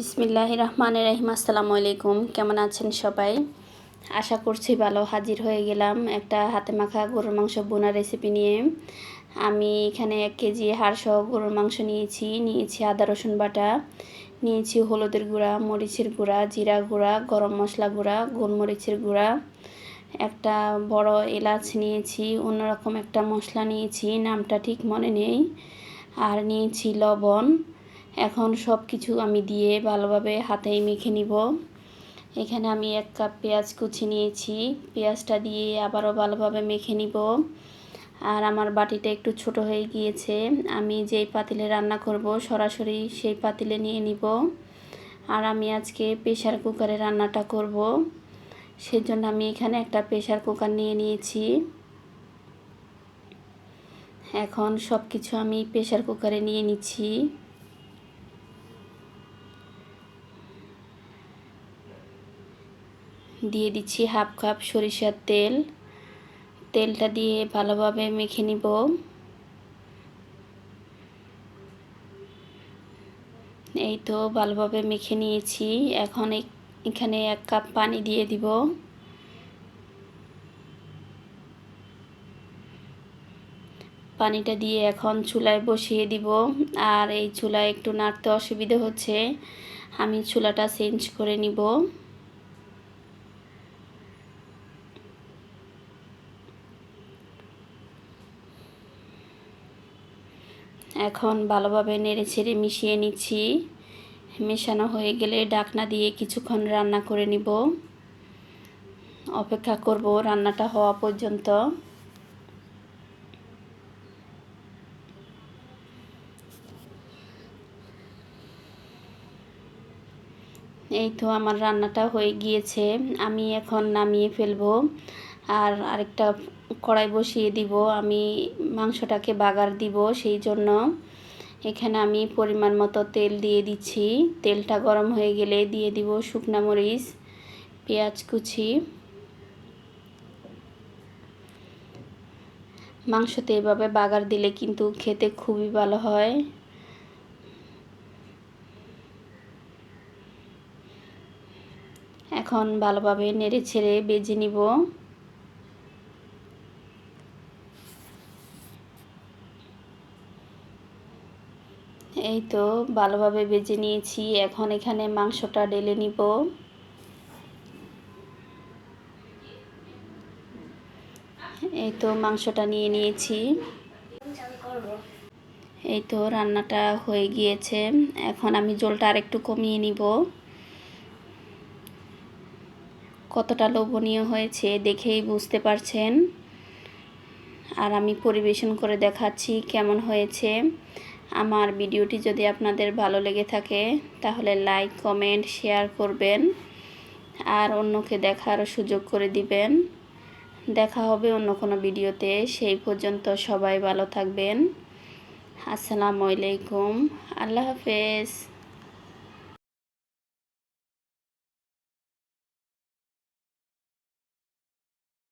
বিসমিল্লাহ রহমান রহিম, আসসালামু আলাইকুম। কেমন আছেন সবাই? আশা করছি ভালো, হাজির হয়ে গেলাম একটা হাতে মাখা গরুর মাংস বোনা রেসিপি নিয়ে। আমি এখানে এক কেজি হাড়সহ গরুর মাংস নিয়েছি। নিয়েছি আদা, রসুন বাটা, নিয়েছি হলুদের গুঁড়া, মরিচের গুঁড়া, জিরা গুঁড়া, গরম মশলা গুঁড়া, গোলমরিচের গুঁড়া, একটা বড় এলাচ নিয়েছি, অন্যরকম একটা মশলা নিয়েছি, নামটা ঠিক মনে নেই। আর নিয়েছি লবণ এখন সব কিছু আমি দিয়ে ভালোভাবে হাতেই মেখে নিব। এখানে আমি এক কাপ পেঁয়াজ কুচি নিয়েছি। পেঁয়াজটা দিয়ে আবারও ভালোভাবে মেখে নিব। আর আমার বাটিটা একটু ছোট হয়ে গিয়েছে। আমি যেই পাতিলে রান্না করব সরাসরি সেই পাতিলে নিয়ে নিব। আর আমি আজকে প্রেশার কুকারে রান্নাটা করব। সেজন্য আমি এখানে একটা প্রেশার কুকার নিয়ে নিয়েছি। এখন সব কিছু আমি প্রেশার কুকারে নিয়ে নিচ্ছি। দিয়ে দিচ্ছি হাফ কাপ সরিষার তেল। তেলটা দিয়ে ভালোভাবে মেখে নিব। এই তো ভালোভাবে মেখে নিয়েছি। এখন এখানে এক কাপ পানি দিয়ে দিব। পানিটা দিয়ে এখন চুলায় বসিয়ে দিব। আর এই চুলায় একটু নাড়তে অসুবিধে হচ্ছে। আমি চুলাটা চেঞ্জ করে নিব। এখন ভালোভাবে নেড়ে ছেড়ে মিশিয়ে নিচ্ছি। মেশানো হয়ে গেলে ডাকনা দিয়ে কিছুক্ষণ রান্না করে নিব। অপেক্ষা করব রান্নাটা হওয়া পর্যন্ত। এই তো আমার রান্নাটা হয়ে গিয়েছে। আমি এখন নামিয়ে ফেলব। আর আরেকটা কড়াই বসিয়ে দিব। আমি মাংসটাকে বাগার দিব সেই জন্য। এখানে আমি পরিমাণ মতো তেল দিয়ে দিচ্ছি। তেলটা গরম হয়ে গেলে দিয়ে দিব শুকনা মরিচ, পেঁয়াজ কুচি। মাংসতে এভাবে বাগার দিলে কিন্তু খেতে খুবই ভালো হয়। এখন ভালোভাবে নেড়ে ছেড়ে বেজে নিব। এই তো ভালোভাবে বেজে নিয়েছি। এখন এখানে মাংসটা ঢেলে নিব। এই তো মাংসটা নিয়ে নিয়েছি। এই তো রান্নাটা হয়ে গিয়েছে। এখন আমি জলটা আরেকটু কমিয়ে নিব। কতটা লোভনীয় হয়েছে দেখেই বুঝতে পারছেন। আর আমি পরিবেশন করে দেখাচ্ছি কেমন হয়েছে। আমার ভিডিওটি যদি আপনাদের ভালো লেগে থাকে, তাহলে লাইক, কমেন্ট, শেয়ার করবেন। আর অন্যকে দেখার সুযোগ করে দিবেন। দেখা হবে অন্য কোনো ভিডিওতে। সেই পর্যন্ত সবাই ভালো থাকবেন। আসসালামু আলাইকুম। আল্লাহ হাফেজ।